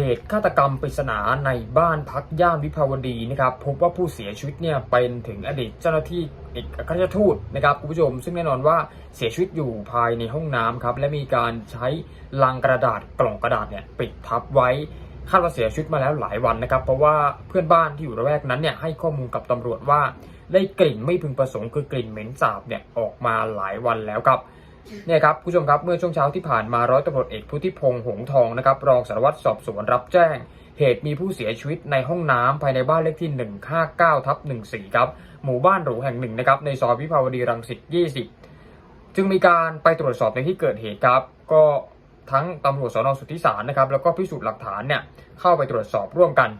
เหตุฆาตกรรมปริศนาในบ้านพักย่านวิภาวดีนะครับพบว่าผู้เสียชีวิตเนี่ยเป็นถึงอดีตเจ้าหน้าที่เอกอัครราชทูตนะครับคุณผู้ชม ซึ่งแน่นอนว่าเสียชีวิตอยู่ภายในห้องน้ำครับและมีการใช้ลังกระดาษกล่องกระดาษเนี่ยปิดทับไว้คาดว่าเสียชีวิตมาแล้วหลายวันนะครับ เพราะว่าเพื่อนบ้านที่อยู่ระแวกนั้นเนี่ยให้ข้อมูลกับตำรวจว่า ได้กลิ่นไม่พึงประสงค์คือกลิ่นเหม็นสาบเนี่ยออกมาหลายวันแล้วครับ เนี่ยครับผู้ชมครับเมื่อช่วงเช้าที่ผ่านมาร้อยตำรวจเอกพุทธิพงษ์หงทองนะครับรองสารวัตรสอบสวนรับแจ้ง เหตุมีผู้เสียชีวิตในห้องน้ำภายในบ้านเลขที่ 159ทับ14ครับหมู่บ้านหรูแห่งหนึ่งนะครับในซอยวิภาวดีรังสิต20 จึงมีการไปตรวจสอบในที่เกิดเหตุครับ ก็ทั้งตำรวจสอนอสุทธิสารนะครับแล้วก็พิสูจน์หลักฐานเนี่ยเข้าไปตรวจสอบร่วมกัน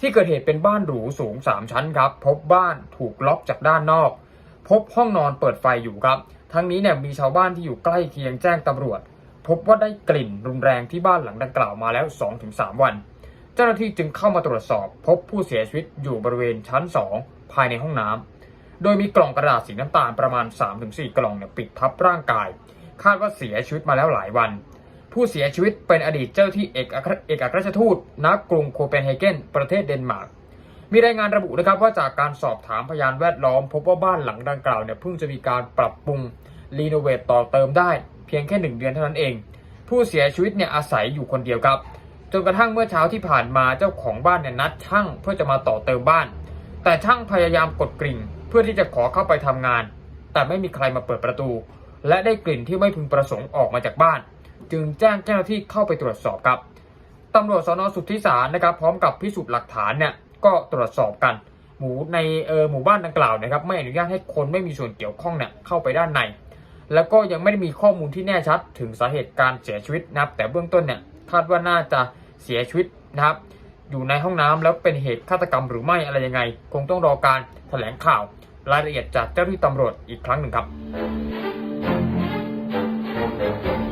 ที่เกิดเหตุเป็นบ้านหรูสูง 3 ชั้นครับพบบ้านถูกล็อกจากด้านนอก พบห้องนอนเปิดไฟอยู่ครับ ทั้งนี้เนี่ยมีชาวบ้านที่อยู่ใกล้เคียงแจ้งตำรวจ พบว่าได้กลิ่นรุนแรงที่บ้านหลังดังกล่าวมาแล้ว 2-3 วัน เจ้าหน้าที่จึงเข้ามาตรวจสอบ พบผู้เสียชีวิตอยู่บริเวณชั้น 2 ภายในห้องน้ำโดยมีกล่องกระดาษสีน้ำตาลประมาณ 3-4 กล่องเนี่ยปิดทับร่างกาย คาดว่าเสียชีวิตมาแล้วหลายวัน ผู้เสียชีวิตเป็นอดีตเจ้าที่เอกอัครรราชทูตณกรุงโคเปนเฮเกนประเทศเดนมาร์ก มีรายงานระบุนะครับว่าจากการสอบถามพยานแวดล้อม พบว่าบ้านหลังดังกล่าวเนี่ยเพิ่งจะมีการปรับปรุงรีโนเวทต่อเติมได้ เพียงแค่หนึ่งเดือนเท่านั้นเอง ผู้เสียชีวิตเนี่ยอาศัยอยู่คนเดียวครับจนกระทั่งเมื่อเช้าที่ผ่านมาเจ้าของบ้านเนี่ยนัดช่างเพื่อจะมาต่อเติมบ้าน แต่ช่างพยายามกดกริ่ง เพื่อที่จะขอเข้าไปทำงาน แต่ไม่มีใครมาเปิดประตู และได้กลิ่นที่ไม่พึงประสงค์ออกมาจากบ้าน จึงแจ้งเจ้าหน้าที่เข้าไปตรวจสอบครับตำรวจสนสุทธิสารนะครับพร้อมกับพิสูจน์หลักฐานเนี่ย ก็ตรวจสอบกัน หมู่ในเออหมู่บ้านดังกล่าวนะครับไม่อนุญาตให้คนไม่มีส่วนเกี่ยวข้องเนี่ยเข้าไปด้านใน แล้วก็ยังไม่ได้มีข้อมูลที่แน่ชัดถึงสาเหตุการเสียชีวิตนะครับแต่เบื้องต้นเนี่ยคาดว่าน่าจะเสียชีวิตนะครับอยู่ในห้องน้ำแล้วเป็นเหตุฆาตกรรมหรือไม่อะไรยังไง คงต้องรอการแถลงข่าวรายละเอียดจากเจ้าหน้าที่ตำรวจอีกครั้งหนึ่งครับ